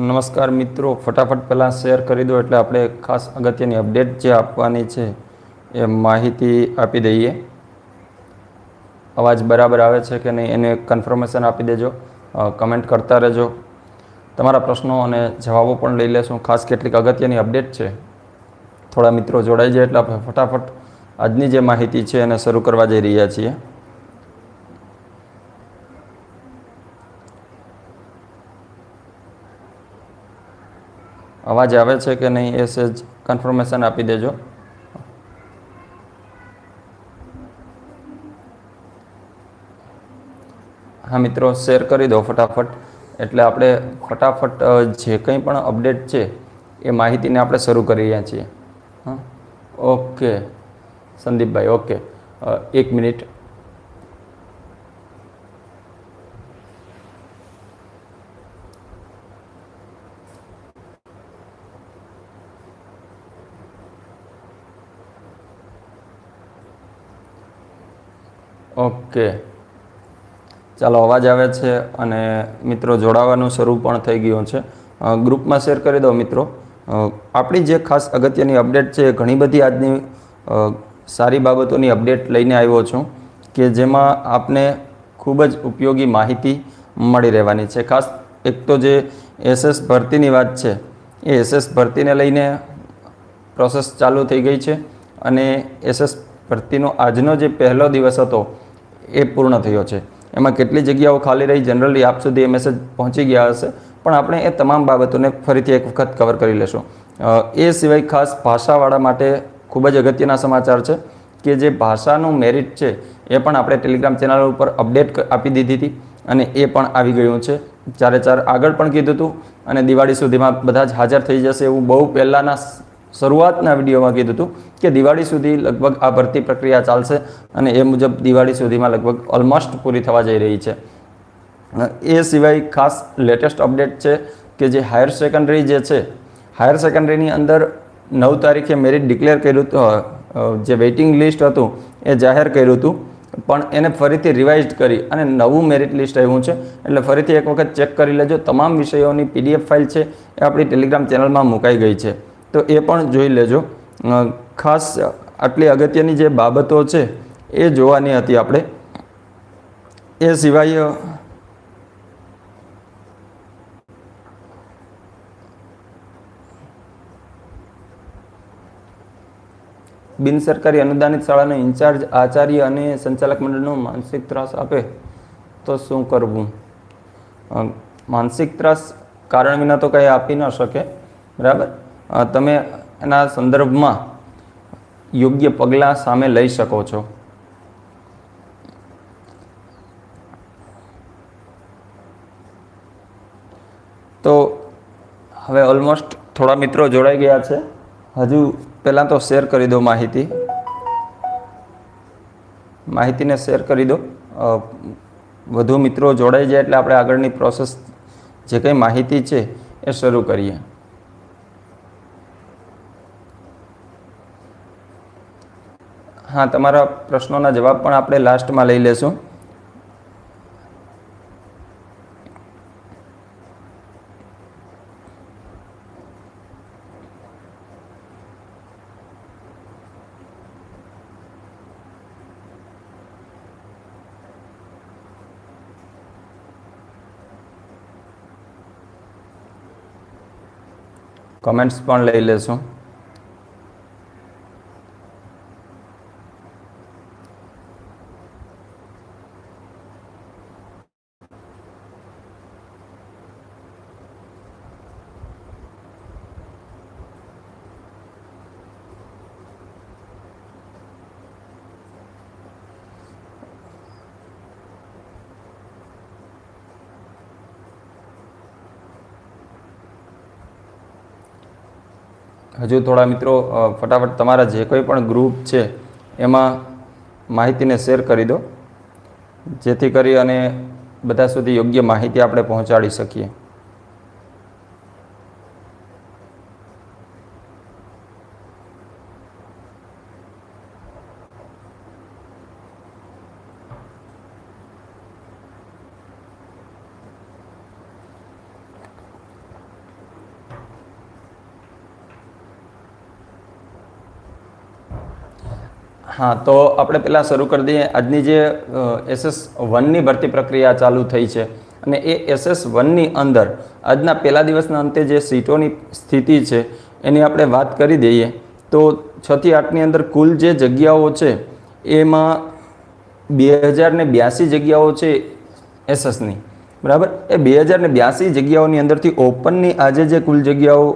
નમસ્કાર મિત્રો. ફટાફટ પહેલાં શેર કરી દો એટલે આપણે ખાસ અગત્યની અપડેટ જે આપવાની છે એ માહિતી આપી દઈએ. અવાજ બરાબર આવે છે કે નહીં એને કન્ફર્મેશન આપી દેજો. કમેન્ટ કરતા રહેજો. તમારા પ્રશ્નો અને જવાબો પણ લઈ લેશું. ખાસ કેટલીક અગત્યની અપડેટ છે. થોડા મિત્રો જોડાઈ જાય એટલે આપણે ફટાફટ આજની જે માહિતી છે એને શરૂ કરવા જઈ રહ્યા છીએ. અવાજ આવે છે કે નહીં એ સેજ કન્ફર્મેશન આપી દેજો. હા મિત્રો શેર કરી દો ફટાફટ. એટલે આપણે ફટાફટ જે કંઈ પણ અપડેટ છે, એ માહિતીને આપણે શરૂ કરી રહ્યા છીએ. હા. ઓકે. સંદીપભાઈ, ઓકે. એક મિનિટ. ઓકે. ચાલો, અવાજ આવે છે અને મિત્રો જોડાવાનું શરૂ પણ થઈ ગયું છે. ગ્રુપમાં શેર કરી દો મિત્રો. આપણી જે ખાસ અગત્યની અપડેટ છે ઘણી બધી આજની સારી બાબતોની અપડેટ લઈને આવ્યો છું કે જેમાં આપને ખૂબ જ ઉપયોગી માહિતી મળી રહેવાની છે. ખાસ એક તો જે એસએસ ભરતીની વાત છે, એ એસએસ ભરતીને લઈને પ્રોસેસ ચાલુ થઈ ગઈ છે અને એસએસ ભરતીનો આજનો જે પહેલો દિવસ હતો એ પૂર્ણ થયો છે. એમાં કેટલી જગ્યાઓ ખાલી રહી જનરલી આપ સુધી એ મેસેજ પહોંચી ગયા હશે, પણ આપણે એ તમામ બાબતોને ફરીથી એક વખત કવર કરી લેશું. એ સિવાય ખાસ ભાષાવાળા માટે ખૂબ જ અગત્યના સમાચાર છે કે જે ભાષાનું મેરિટ છે, એ પણ આપણે ટેલિગ્રામ ચેનલ ઉપર અપડેટ આપી દીધી હતી અને એ પણ આવી ગયું છે. ચારે ચાર આગળ પણ કીધું હતું અને દિવાળી સુધીમાં બધા જ હાજર થઈ જશે એવું બહુ પહેલાંના શરૂઆતના વિડીયોમાં કીધું હતું કે દિવાળી સુધી લગભગ આ ભરતી પ્રક્રિયા ચાલશે અને એ મુજબ દિવાળી સુધીમાં લગભગ ઓલમોસ્ટ પૂરી થવા જઈ રહી છે. એ સિવાય ખાસ લેટેસ્ટ અપડેટ છે કે જે હાયર સેકન્ડરી જે છે હાયર સેકન્ડરીની અંદર નવ તારીખે મેરિટ ડિક્લેર કર્યું જે વેઇટિંગ લિસ્ટ હતું એ જાહેર કર્યું હતું, પણ એને ફરીથી રિવાઇઝ કરી અને નવું મેરિટ લિસ્ટ આવ્યું છે. એટલે ફરીથી એક વખત ચેક કરી લેજો. તમામ વિષયોની પીડીએફ ફાઇલ છે એ આપણી ટેલિગ્રામ ચેનલમાં મુકાઈ ગઈ છે. તો એ પણ જોઈ લેજો. ખાસ આટલી અગત્યની જે બાબતો છે, એ જોવાની હતી આપણે. એ સિવાય બિન સરકારી અનુદાનિત શાળાનો ઇન્ચાર્જ આચાર્ય અને સંચાલક મંડળનો માનસિક ત્રાસ આપે, તો શું કરવું? માનસિક ત્રાસ કારણ વિના તો કંઈ આપી ન શકે. બરાબર? તમે એના સંદર્ભમાં યોગ્ય પગલાં સામે લઈ શકો છો. તો હવે ઓલમોસ્ટ થોડા મિત્રો જોડાઈ ગયા છે. હજુ પહેલાં તો શેર કરી દો માહિતી. માહિતીને શેર કરી દો. વધુ મિત્રો જોડાઈ જાય એટલે આપણે આગળની પ્રોસેસ જે કંઈ માહિતી છે એ શરૂ કરીએ. હા તમારા પ્રશ્નોના જવાબ પણ આપણે લાસ્ટમાં લઈ લેશું. કમેન્ટ્સ પણ લઈ લેશું. હજુ થોડા મિત્રો ફટાફટ તમારા જે કોઈ પણ ગ્રુપ છે, એમાં માહિતીને શેર કરી દો. જેથી કરી અને બધા સુધી યોગ્ય માહિતી આપણે પહોંચાડી શકીએ. હા, તો આપણે પહેલાં શરૂ કરી દઈએ. આજની જે એસએસ વનની ભરતી પ્રક્રિયા ચાલુ થઈ છે અને એ એસએસ વનની અંદર આજના પહેલા દિવસના અંતે જે સીટોની સ્થિતિ છે એની આપણે વાત કરી દઈએ. તો છથી આઠની અંદર કુલ જે જગ્યાઓ છે એમાં બે હજાર ને બ્યાસી જગ્યાઓ છે એસએસની બરાબર? એ બે હજાર ને બ્યાસી જગ્યાઓની અંદરથી ઓપનની આજે જે કુલ જગ્યાઓ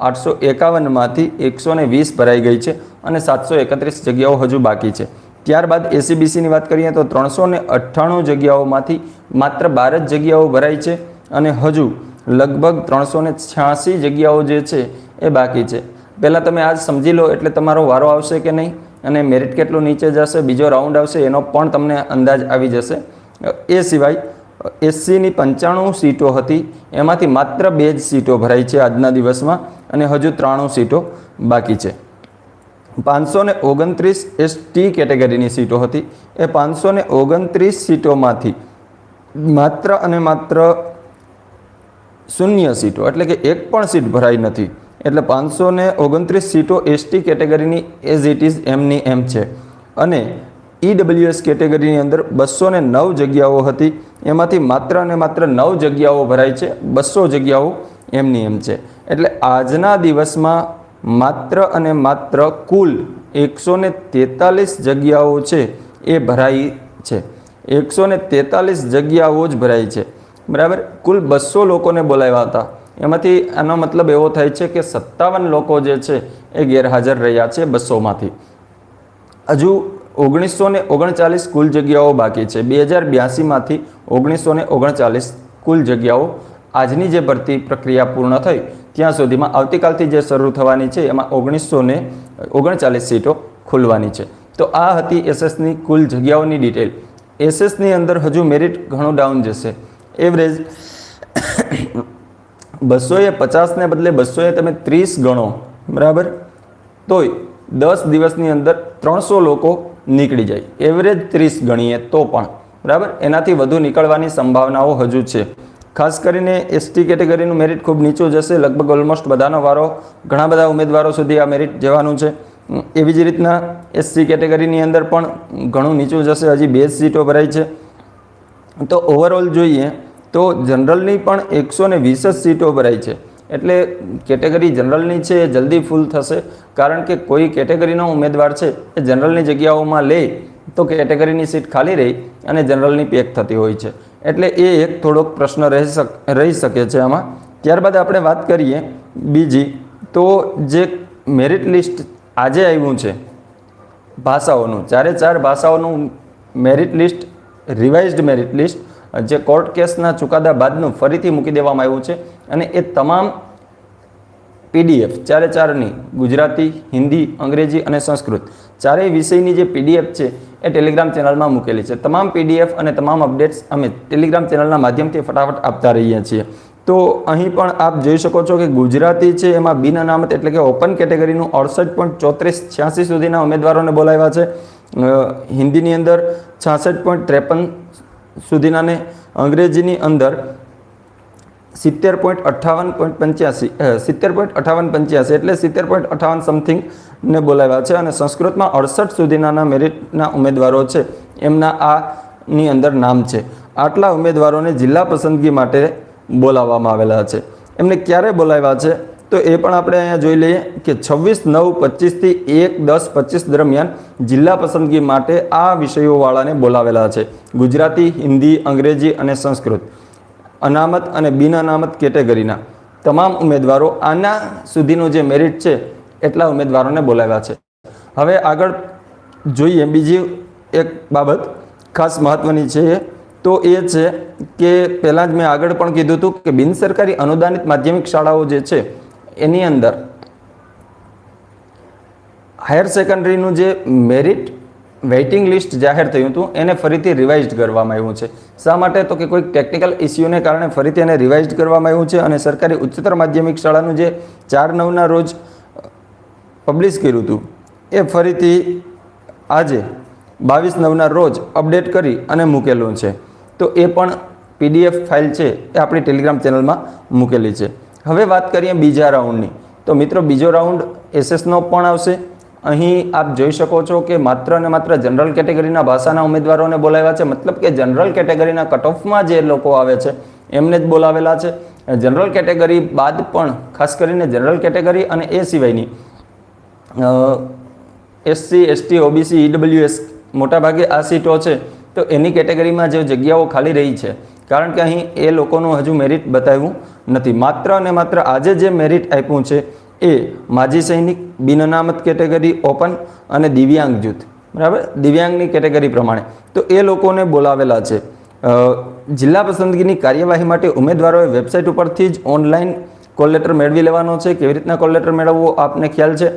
આઠસો એકાવનમાંથી એકસો ને વીસ ભરાઈ ગઈ છે અને સાતસો એકત્રીસ જગ્યાઓ હજુ બાકી છે. ત્યારબાદ એસીબીસીની વાત કરીએ તો ત્રણસો અઠ્ઠાણું જગ્યાઓમાંથી માત્ર બાર જ જગ્યાઓ ભરાઈ છે અને હજુ લગભગ ત્રણસો ને છ્યાસી જગ્યાઓ જે છે એ બાકી છે. પહેલાં તમે આજ સમજી લો એટલે તમારો વારો આવશે કે નહીં અને મેરિટ કેટલું નીચે જશે, બીજો રાઉન્ડ આવશે, એનો પણ તમને અંદાજ આવી જશે. એ સિવાય, એસસીની પંચાણું સીટો હતી, એમાંથી માત્ર બે જ સીટો ભરાઈ છે આજના દિવસમાં. અને હજુ ત્રાણું સીટો બાકી છે. પાંચસો ને ઓગણત્રીસ એસટી કેટેગરીની સીટો હતી. એ પાંચસો ને ઓગણત્રીસ સીટોમાંથી માત્ર અને માત્ર શૂન્ય સીટો, એટલે કે એક પણ સીટ ભરાઈ નથી. એટલે પાંચસો ને ઓગણત્રીસ સીટો એસટી કેટેગરીની એઝ ઇટ ઇઝ એમની એમ છે. અને ઈડબ્લ્યુએસ કેટેગરીની અંદર બસો ને નવ જગ્યાઓ હતી. એમાંથી માત્ર અને માત્ર નવ જગ્યાઓ ભરાઈ છે. બસો જગ્યાઓ એમની એમ છે. એટલે આજના દિવસમાં માત્ર અને માત્ર કુલ એકસો ને તેતાલીસ જગ્યાઓ છે, એ ભરાઈ છે. એકસો ને તેતાલીસ જગ્યાઓ જ ભરાઈ છે. બરાબર? કુલ બસો લોકોને બોલાવ્યા હતા. એમાંથી આનો મતલબ એવો થાય છે કે સત્તાવન લોકો જે છે, એ ગેરહાજર રહ્યા છે બસોમાંથી. હજુ ઓગણીસો ને ઓગણચાલીસ કુલ જગ્યાઓ બાકી છે. બે હજાર બ્યાસીમાંથી ઓગણીસો ને ઓગણચાલીસ કુલ જગ્યાઓ આજની જે ભરતી પ્રક્રિયા પૂર્ણ થઈ ત્યાં સુધીમાં આવતીકાલથી જે શરૂ થવાની છે, એમાં ઓગણીસો ને, ઓગણચાલીસ સીટો ખુલવાની છે. તો આ હતી એસએસની કુલ જગ્યાઓની ડિટેલ. એસએસની અંદર હજુ મેરિટ ઘણું ડાઉન જશે. એવરેજ બસોએ પચાસને બદલે બસોએ તમે ત્રીસ ગણો, બરાબર? તોય દસ દિવસની અંદર ત્રણસો લોકો નીકળી જાય. એવરેજ ત્રીસ ગણીએ તો પણ, બરાબર? એનાથી વધુ નીકળવાની સંભાવનાઓ હજુ છે. ખાસ કરીને એસટી કેટેગરીનું મેરિટ ખૂબ નીચું જશે. લગભગ ઓલમોસ્ટ બધાનો વારો, ઘણા બધા ઉમેદવારો સુધી આ મેરિટ જવાનું છે. એવી જ રીતના એસસી કેટેગરીની અંદર પણ ઘણું નીચું જશે, હજી બે સીટો ભરાઈ છે. તો ઓવરઓલ જોઈએ તો જનરલની પણ એકસો ને વીસ જ સીટો ભરાઈ છે. એટલે કેટેગરી જનરલની છે એ જલ્દી ફૂલ થશે, કારણ કે કોઈ કેટેગરીનો ઉમેદવાર છે એ જનરલની જગ્યાઓમાં લે તો કેટેગરીની સીટ ખાલી રહી અને જનરલની પેક થતી હોય છે. એટલે એ એક થોડોક પ્રશ્ન રહી શક, રહી શકે છે આમાં. ત્યારબાદ આપણે વાત કરીએ બીજી. તો જે મેરિટ લિસ્ટ આજે આવ્યું છે, ભાષાઓનું, ચારે ચાર ભાષાઓનું merit list revised merit list જે કોર્ટ કેસના ચુકાદા બાદનું ફરીથી મૂકી દેવામાં આવ્યું છે. અને એ તમામ પીડીએફ ચારે ચારની, ગુજરાતી, હિન્દી, અંગ્રેજી અને સંસ્કૃત. ચારેય વિષયની જે પીડીએફ છે, એ ટેલિગ્રામ ચેનલમાં મૂકેલી છે. તમામ પીડીએફ અને તમામ અપડેટ્સ અમે ટેલિગ્રામ ચેનલના માધ્યમથી ફટાફટ આપતા રહીએ છીએ. તો અહીં પણ આપ જોઈ શકો છો કે ગુજરાતી છે, એમાં બિન અનામત એટલે કે ઓપન કેટેગરીનું અડસઠ પોઈન્ટ ચોત્રીસ છ્યાસી સુધીના ઉમેદવારોને બોલાવ્યા છે. હિન્દીની અંદર છાસઠ પોઈન્ટ ત્રેપન સુધીનાને અંગ્રેજીની અંદર સિત્તેર પોઈન્ટ અઠ્ઠાવન પોઈન્ટ પંચ્યાસી સિત્તેર પોઈન્ટ અઠ્ઠાવન પંચ્યાસી એટલે સિત્તેર પોઈન્ટ અઠ્ઠાવન સમથિંગને બોલાવ્યા છે અને સંસ્કૃતમાં અડસઠ સુધીના મેરિટના ઉમેદવારો છે. એમના આની અંદર નામ છે. આટલા ઉમેદવારોને જિલ્લા પસંદગી માટે બોલાવવામાં આવેલા છે. એમને ક્યારે બોલાવ્યા છે? તો એ પણ આપણે અહીંયા જોઈ લઈએ કે છવ્વીસ, નવ પચીસથી એક, દસ, પચીસ દરમિયાન જિલ્લા પસંદગી માટે આ વિષયોવાળાને બોલાવેલા છે. ગુજરાતી, હિન્દી, અંગ્રેજી અને સંસ્કૃત. અનામત અને બિન અનામત કેટેગરીના તમામ ઉમેદવારો આના સુધીનું જે મેરિટ છે, એટલા ઉમેદવારોને બોલાવ્યા છે. હવે આગળ જોઈએ બીજી એક બાબત ખાસ મહત્ત્વની છે, તો એ છે કે પહેલાં જ મેં આગળ પણ કીધું હતું કે બિન સરકારી અનુદાનિત માધ્યમિક શાળાઓ જે છે, એની અંદર હાયર સેકન્ડરીનું જે મેરિટ વેઇટિંગ લિસ્ટ જાહેર થયું હતું, એને ફરીથી રિવાઇઝડ કરવામાં આવ્યું છે. શા માટે? તો કે કોઈક ટેકનિકલ ઇસ્યુને કારણે ફરીથી એને રિવાઇઝડ કરવામાં આવ્યું છે અને સરકારી ઉચ્ચતર માધ્યમિક શાળાનું જે ચાર નવના રોજ પબ્લિશ કર્યું હતું, એ ફરીથી આજે બાવીસ નવના રોજ અપડેટ કરી અને મૂકેલું છે. તો એ પણ પીડીએફ ફાઇલ છે, એ આપણી ટેલિગ્રામ ચેનલમાં મૂકેલી છે. હવે વાત કરીએ બીજા રાઉન્ડની તો મિત્રો, બીજો રાઉન્ડ એસએસનો પણ આવશે. અહીં આપ જોઈ શકો છો કે માત્ર ને માત્ર જનરલ કેટેગરીના ભાષાના ઉમેદવારોને બોલાવ્યા છે. મતલબ કે જનરલ કેટેગરીના કટઓફમાં જે લોકો આવે છે, એમને જ બોલાવેલા છે. જનરલ કેટેગરી બાદ પણ, ખાસ કરીને જનરલ કેટેગરી અને એ સિવાયની એસસી એસટી ઓબીસી ઈડબ્લ્યુએસ મોટાભાગે આ સીટો છે. તો એની કેટેગરીમાં જે જગ્યાઓ ખાલી રહી છે. કારણ કે અહીં એ લોકોનું હજુ મેરિટ બતાવ્યું નથી. માત્ર અને માત્ર આજે જે મેરિટ આપ્યું છે એ માજી સૈનિક બિન અનામત કેટેગરી ઓપન અને દિવ્યાંગ જૂથ. બરાબર? દિવ્યાંગની કેટેગરી પ્રમાણે. તો એ લોકોને બોલાવેલા છે. જિલ્લા પસંદગીની કાર્યવાહી માટે ઉમેદવારોએ વેબસાઇટ ઉપરથી જ ઓનલાઈન કોલ લેટર મેળવી લેવાનો છે. કેવી રીતના કોલ લેટર મેળવવો આપને ખ્યાલ છે?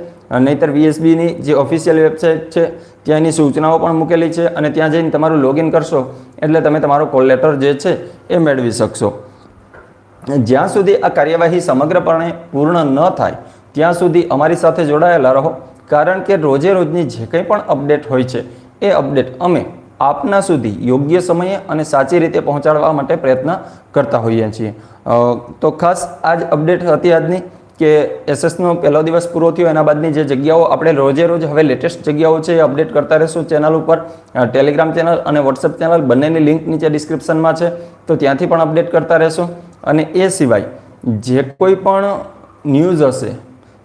નહીતર વીએસબીની જે ઓફિશિયલ વેબસાઇટ છે ત્યાં એની સૂચનાઓ પણ મૂકેલી છે અને ત્યાં જઈને તમારું લોગિન કરશો એટલે તમે તમારો કોલ લેટર જે છે, એ મેળવી શકશો. જ્યાં સુધી આ કાર્યવાહી સમગ્રપણે પૂર્ણ ન થાય, ત્યાં સુધી અમારી સાથે જોડાયેલા રહો, કારણ કે રોજે રોજની જે કંઈ પણ અપડેટ હોય છે, એ અપડેટ અમે આપના સુધી યોગ્ય સમયે અને સાચી રીતે પહોંચાડવા માટે પ્રયત્ન કરતા હોઈએ છીએ. તો ખાસ આ જ અપડેટ હતી આજની કે એસએસનો પહેલો દિવસ પૂરો થયો, એના બાદની જે જગ્યાઓ આપણે રોજે રોજ હવે લેટેસ્ટ જગ્યાઓ છે એ અપડેટ કરતા રહેશું. ચેનલ ઉપર ટેલિગ્રામ ચેનલ અને વોટ્સએપ ચેનલ બંનેની લિંક નીચે ડિસ્ક્રિપ્શનમાં છે, તો ત્યાંથી પણ અપડેટ કરતા રહેશું. અને એ સિવાય જે કોઈ પણ ન્યૂઝ હશે,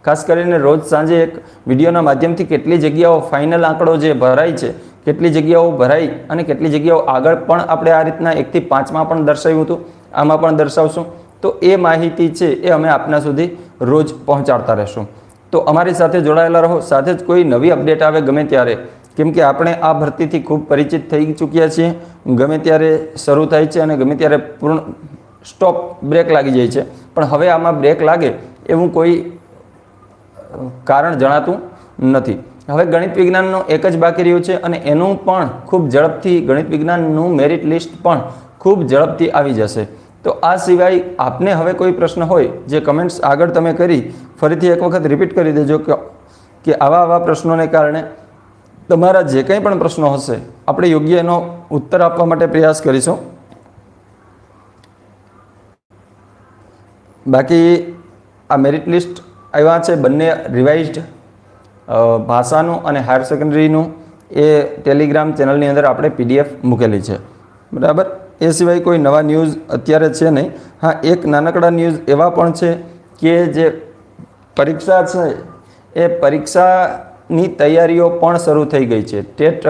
ખાસ કરીને રોજ સાંજે એક વિડીયોના માધ્યમથી કેટલી જગ્યાઓ ફાઇનલ આંકડો જે ભરાય છે, કેટલી જગ્યાઓ ભરાઈ અને કેટલી જગ્યાઓ આગળ પણ આપણે આ રીતના એકથી પાંચમાં પણ દર્શાવ્યું હતું, આમાં પણ દર્શાવશું. તો એ માહિતી છે એ અમે આપના સુધી રોજ પહોંચાડતા રહેશું. તો અમારી સાથે જોડાયેલા રહો. સાથે જ કોઈ નવી અપડેટ આવે ગમે ત્યારે, કેમ કે આપણે આ ભરતીથી ખૂબ પરિચિત થઈ ચૂક્યા છીએ. ગમે ત્યારે શરૂ થાય છે અને ગમે ત્યારે પૂર્ણ સ્ટોપ બ્રેક લાગી જાય છે. પણ હવે આમાં બ્રેક લાગે એવું કોઈ કારણ જણાતું નથી. હવે ગણિત વિજ્ઞાનનું એક જ બાકી રહ્યું છે અને એનું પણ ખૂબ ઝડપથી, ગણિત વિજ્ઞાનનું મેરિટ લિસ્ટ પણ ખૂબ ઝડપથી આવી જશે. તો આ સિવાય આપને હવે કોઈ પ્રશ્ન હોય જે કમેન્ટ્સ આગળ તમે કરી, ફરીથી એક વખત રિપીટ કરી દેજો કે કે આવા આવા પ્રશ્નોને કારણે તમારા જે કંઈ પણ પ્રશ્નો હશે, આપણે યોગ્ય એનો ઉત્તર આપવા માટે પ્રયાસ કરીશું. બાકી આ મેરિટ લિસ્ટ આવ્યા છે, બંને રિવાઇઝડ ભાષાનું અને હાયર સેકન્ડરીનું એ ટેલિગ્રામ ચેનલની અંદર આપણે પીડીએફ મૂકેલી છે. બરાબર? એ સિવાય કોઈ નવા ન્યૂઝ અત્યારે છે નહીં. હા, એક નાનકડા ન્યૂઝ એવા પણ છે કે જે પરીક્ષા છે, એ પરીક્ષાની તૈયારીઓ પણ શરૂ થઈ ગઈ છે. ટેટ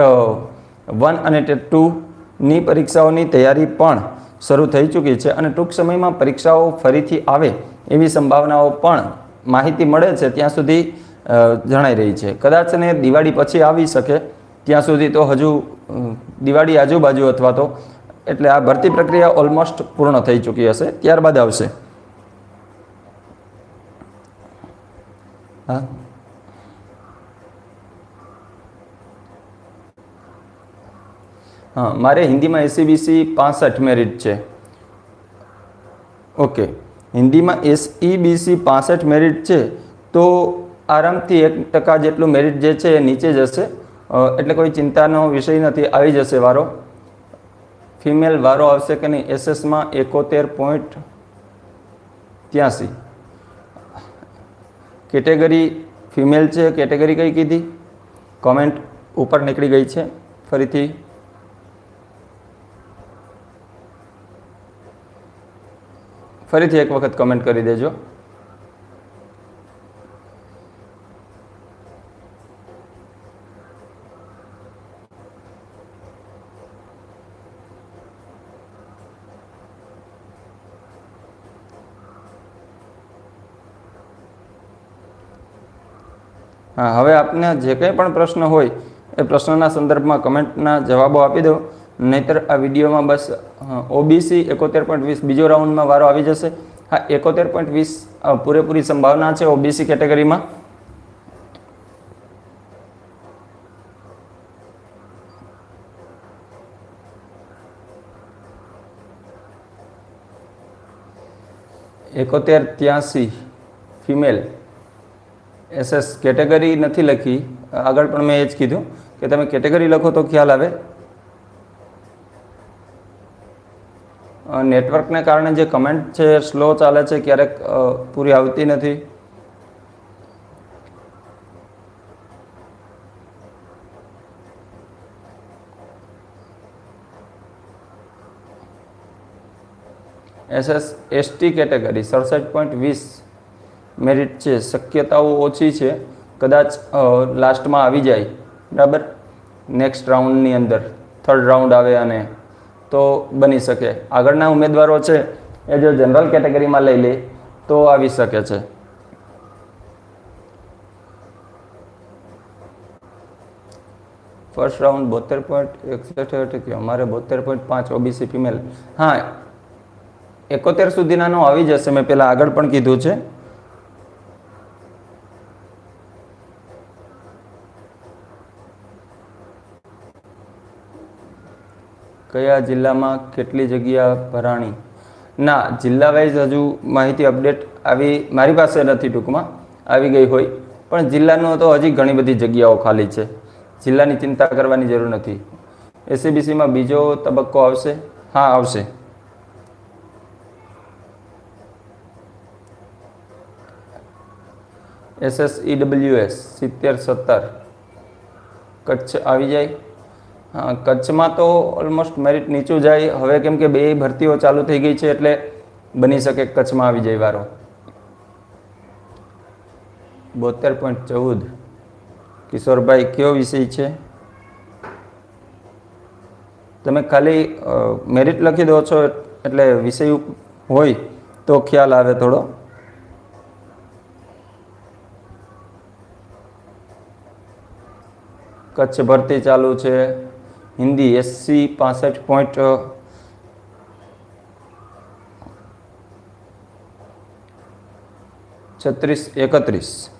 વન અને ટેટ ટુની પરીક્ષાઓની તૈયારી પણ શરૂ થઈ ચૂકી છે અને ટૂંક સમયમાં પરીક્ષાઓ ફરીથી આવે એવી સંભાવનાઓ પણ માહિતી મળે છે ત્યાં સુધી જણાઈ રહી છે. કદાચ ને દિવાળી પછી આવી શકે, ત્યાં સુધી તો હજુ દિવાળી આજુબાજુ અથવા તો એટલે આ ભરતી પ્રક્રિયા ઓલમોસ્ટ પૂર્ણ થઈ ચૂકી હશે, ત્યારબાદ આવશે. હા? હા, મારે હિન્દીમાં એસીબીસી પાસઠ મેરિટ છે. ઓકે હિન્દીમાં એસઈબીસી પાસઠ મેરિટ છે, તો આરામથી એક ટકા જેટલું મેરિટ જે છે એ નીચે જશે. એટલે કોઈ ચિંતાનો વિષય નથી, આવી જશે વારો. ફિમેલ વારો આવશે કે નહીં એસએસમાં એકોતેર પોઈન્ટ ત્યાંસી. કેટેગરી ફિમેલ છે, કેટેગરી કઈ કીધી? કોમેન્ટ ઉપર નીકળી ગઈ છે, ફરીથી. ફરીથી એક વખત કમેન્ટ કરી દેજો. હા, હવે આપને જે કંઈ પણ પ્રશ્ન હોય, એ પ્રશ્નના સંદર્ભમાં કમેન્ટના જવાબો આપી દો નહીતર આ વિડીયોમાં બસ ઓબીસી એકોતેર પોઈન્ટ વીસ બીજો રાઉન્ડમાં વારો આવી જશે. હા, એકોતેર પોઈન્ટ વીસ પૂરેપૂરી સંભાવના છે ઓબીસી કેટેગરીમાં. એકોતેર ત્યાંસી ફિમેલ એસએસ કેટેગરી નથી લખી. આગળ પણ મેં એ જ કીધું કે તમે કેટેગરી લખો તો ખ્યાલ આવે. નેટવર્કને કારણે જે કમેન્ટ છે સ્લો ચાલે છે, ક્યારેક પૂરી આવતી નથી. એસએસ, એસટી કેટેગરી, સડસઠ પોઈન્ટ વીસ મેરિટ છે. શક્યતાઓ ઓછી છે. કદાચ લાસ્ટમાં આવી જાય. બરાબર? નેક્સ્ટ રાઉન્ડની અંદર, થર્ડ રાઉન્ડ આવે અને તો બની શકે. આગળના ઉમેદવારો છે, એ જો જનરલ કેટેગરીમાં લઈ લે, તો આવી શકે છે. ફર્સ્ટ રાઉન્ડ બોતેર પોઈન્ટ એકસઠ ટકી અમારે બોતેર પોઈન્ટ પાંચ ઓબીસી ફિમેલ હા, એકોતેર સુધીનાનો આવી જશે, મેં પહેલાં આગળ પણ કીધું છે. કયા જિલ્લામાં કેટલી જગ્યા ભરાણી? ના જિલ્લા વાઇઝ હજુ માહિતી અપડેટ આવી મારી પાસે નથી ટૂંકમાં, આવી ગઈ હોય. પણ જિલ્લાનો તો હજી ઘણી બધી જગ્યાઓ ખાલી છે. જિલ્લાની ચિંતા કરવાની જરૂર નથી. એસીબીસીમાં બીજો તબક્કો આવશે? હા, આવશે. એસએસઈડબ્લ્યુએસ સિત્તેર, સત્તર. કચ્છ આવી જાય? કચ્છમાં તો ઓલમોસ્ટ મેરિટ નીચું જાય. હવે કેમ કે બે ભરતીઓ ચાલુ થઈ ગઈ છે એટલે બની શકે કચ્છમાં આવી જાય વારો. બોતેર પોઈન્ટ ચૌદ. કિશોરભાઈ, કયો વિષય છે? તમે ખાલી મેરિટ લખી દો છો એટલે વિષય હોય તો ખ્યાલ આવે થોડો. કચ્છ ભરતી ચાલુ છે. હિન્દી એસસી પાસઠ પોઈન્ટ છત્રીસ એકત્રીસ.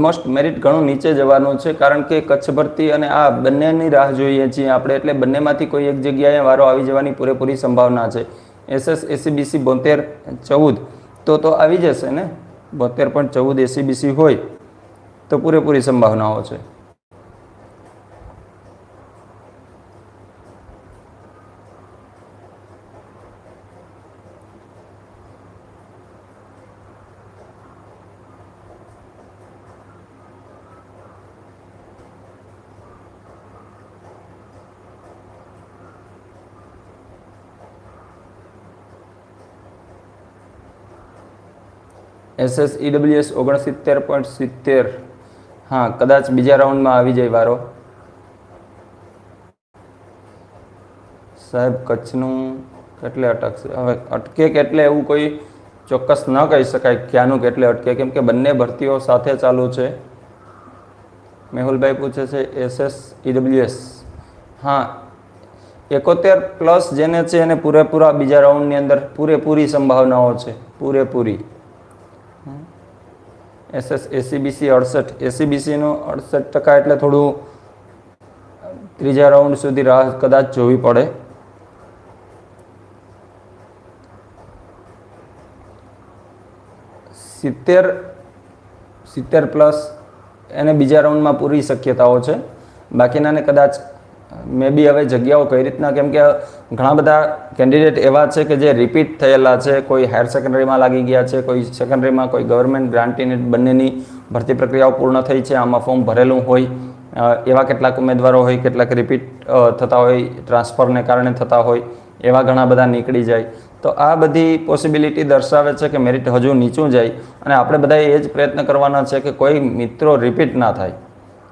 ઓલમોસ્ટ મેરિટ ઘણું નીચે જવાનું છે, કારણ કે કચ્છ ભરતી અને આ બંનેની રાહ જોઈએ છીએ આપણે, એટલે બંનેમાંથી કોઈ એક જગ્યાએ વારો આવી જવાની પૂરેપૂરી સંભાવના છે. એસએસ એસીબીસી બોતેર, ચૌદ. તો તો આવી જશે ને? બોતેર પોઈન્ટ ચૌદ એસીબીસી હોય તો પૂરેપૂરી સંભાવનાઓ છે. એસએસ ઈડબ્લ્યુએસ ઓગણસિત્તેર પોઈન્ટ સિત્તેર. હા, કદાચ બીજા રાઉન્ડમાં આવી જાય વારો. સાહેબ, કચ્છનું કેટલે અટકશે? હવે અટકે કેટલે એવું કોઈ ચોક્કસ ન કહી શકાય ક્યાંનું કેટલે અટકે. કેમ કે બંને ભરતીઓ સાથે ચાલુ છે. મેહુલભાઈ પૂછે છે એસએસ ઈડબ્લ્યુએસ હા, એકોતેર પ્લસ જેને છે એને પૂરેપૂરા બીજા રાઉન્ડની અંદર પૂરેપૂરી સંભાવનાઓ છે. પૂરેપૂરી. એસએસ, એસીબીસી અડસઠ. એસીબીસીનું અડસઠ ટકા એટલે થોડું, ત્રીજા રાઉન્ડ સુધી રાહ કદાચ જોવી પડે. સિત્તેર સિત્તેર પ્લસ એને બીજા રાઉન્ડમાં પૂરી શક્યતાઓ છે. બાકીનાને કદાચ મે બી હવે જગ્યાઓ કઈ રીતના, કેમ કે ઘણા બધા કેન્ડિડેટ એવા છે કે જે રિપીટ થયેલા છે, કોઈ હાયર સેકન્ડરીમાં લાગી ગયા છે, કોઈ સેકન્ડરીમાં કોઈ ગવર્મેન્ટ ગ્રાન્ટીની બંનેની ભરતી પ્રક્રિયાઓ પૂર્ણ થઈ છે, આમાં ફોર્મ ભરેલું હોય એવા કેટલાક ઉમેદવારો હોય, કેટલાક રિપીટ થતા હોય ટ્રાન્સફરને કારણે થતા હોય, એવા ઘણા બધા નીકળી જાય. તો આ બધી પોસિબિલિટી દર્શાવે છે કે મેરિટ હજુ નીચું જાય. અને આપણે બધાએ એ જ પ્રયત્ન કરવાના છે કે કોઈ મિત્રો રિપીટ ના થાય.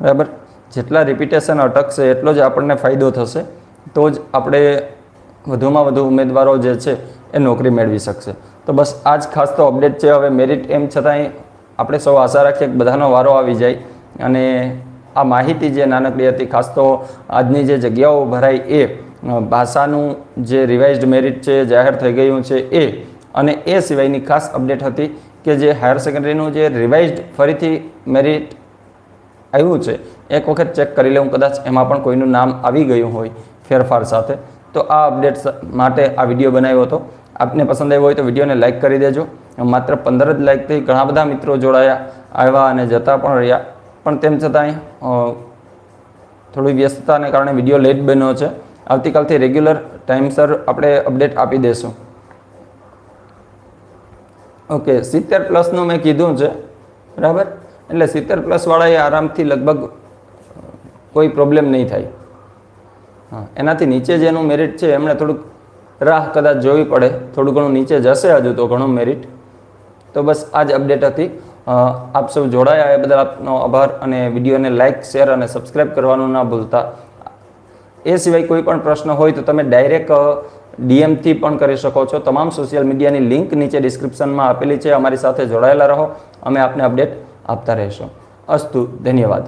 બરાબર? જેટલા રિપીટેશન અટકશે, એટલો જ આપણને ફાયદો થશે. તો જ આપણે વધુમાં વધુ ઉમેદવારો જે છે, એ નોકરી મેળવી શકશે. તો બસ આ જ ખાસ તો અપડેટ છે. હવે મેરિટ એમ છતાંય આપણે સૌ આશા રાખીએ કે બધાનો વારો આવી જાય. અને આ માહિતી જે નાનકડી હતી, ખાસ તો આજની જે જગ્યાઓ ભરાઈ એ ભાષાનું જે રિવાઇઝડ મેરિટ છે, જાહેર થઈ ગયું છે એ, અને એ સિવાયની ખાસ અપડેટ હતી કે જે હાયર સેકન્ડરીનું જે રિવાઇઝડ ફરીથી મેરિટ આવ્યું છે, એક વખત ચેક કરી લેવું, કદાચ એમાં પણ કોઈનું નામ આવી ગયું હોય ફેરફાર સાથે. તો આ અપડેટ માટે આ વીડિયો બનાવ્યો હતો. આપને પસંદ આવ્યો હોય તો વિડીયોને લાઇક કરી દેજો. માત્ર પંદર જ લાઇકથી ઘણા બધા મિત્રો જોડાયા, આવ્યા અને જતા પણ રહ્યા. પણ તેમ છતાંય થોડી વ્યસ્તતાને કારણે વીડિયો લેટ બન્યો છે. આવતીકાલથી રેગ્યુલર ટાઈમસર આપણે અપડેટ આપી દઈશું ઓકે સિત્તેર પ્લસનું મેં કીધું છે. બરાબર? એટલે સિત્તેર પ્લસવાળાએ આરામથી લગભગ કોઈ પ્રોબ્લેમ નહીં થાય. હા, એનાથી નીચે જેનું મેરિટ છે, એમણે થોડુંક રાહ કદાચ જોવી પડે. થોડું ઘણું નીચે જશે હજુ તો ઘણું મેરિટ તો બસ આ જ અપડેટ હતી. આપ સૌ જોડાયા. એ બદલ આપનો આભાર અને વિડીયોને લાઇક શેર અને સબસ્ક્રાઇબ કરવાનું ના ભૂલતા. એ સિવાય કોઈ પણ પ્રશ્ન હોય તો તમે ડાયરેક્ટ ડીએમથી પણ કરી શકો છો. તમામ સોશિયલ મીડિયાની લિંક નીચે ડિસ્ક્રિપ્શનમાં આપેલી છે. અમારી સાથે જોડાયેલા રહો. અમે આપને અપડેટ આપતા રહેશો. અસ્તુ ધન્યવાદ.